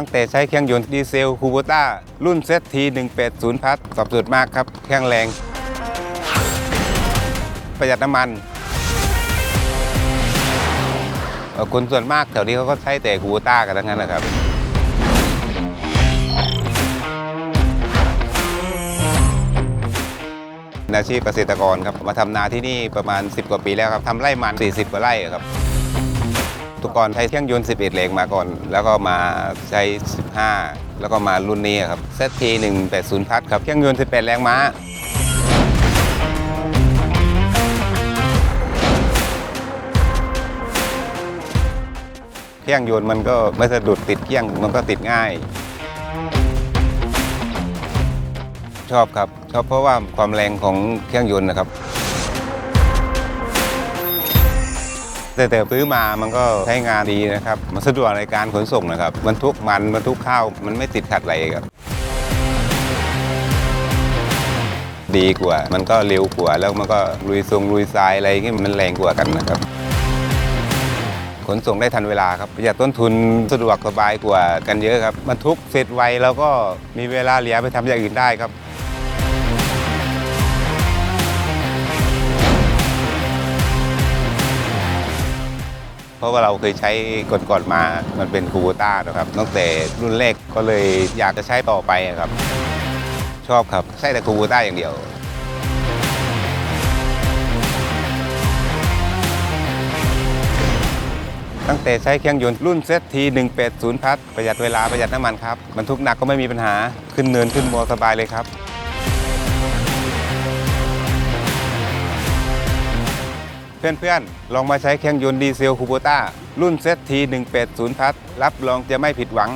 ตั้งแต่ใช้เครื่องยนต์ดีเซลคูโบต้ารุ่นเซตที180 พัทตอบโจทย์มากครับเครื่องแรง ประหยัดน้ำมันคนส่วนมากแถวนี้เขาก็ใช้แต่คูโบต้ากันทั้งนั้นนะครับอาชีพเกษตรกรครับมาทำนาที่นี่ประมาณ 10 กว่าปีแล้วครับทำไร่มัน 40 กว่าไร่ครับ ตุกรใช้เครื่องยนต์ 11 เหล็กมาก่อน แล้วก็มาใช้ 15 แล้วก็มารุ่นนี้ครับ ZT 180พัทครับ เครื่องยนต์ 18 แรงม้า เครื่องยนต์มันก็ไม่สะดุดติดเครื่องมันก็ติดง่าย ชอบครับ ชอบเพราะว่าความแรงของเครื่องยนต์นะครับ แต่แต่ซื้อมามันก็ใช้งานดีนะครับ มันสะดวกในการขนส่งนะครับบรรทุกมันบรรทุกข้าวมันไม่ติดขัดอะไรครับ ดีกว่า มันก็เร็วกว่าแล้วมันก็ลุยทรงลุยทรายอะไรอย่างงี้มันแรงกว่ากันนะครับขนส่งได้ทันเวลาครับประหยัดต้นทุนสะดวกสบายกว่ากันเยอะครับบรรทุกเสร็จไวแล้วก็มีเวลาเหลือไปทำอย่างอื่นได้ครับ เพราะว่าเราเคยใช้ก่อนๆมา มันเป็นคูโบต้านะครับ ตั้งแต่รุ่นแรกก็เลยอยากจะใช้ต่อไปครับ ชอบครับ ใช้แต่คูโบต้าอย่างเดียวตั้งแต่ใช้เครื่องยนต์รุ่นเซตที180 พัทประหยัดเวลาประหยัดน้ำมันครับบรรทุกหนักก็ไม่มีปัญหาขึ้นเนินขึ้นมอสบายเลยครับ เพื่อนๆ ลองมาใช้เครื่องยนต์ดีเซลคูโบต้ารุ่นเซตที180พัทรับรองจะไม่ผิดหวัง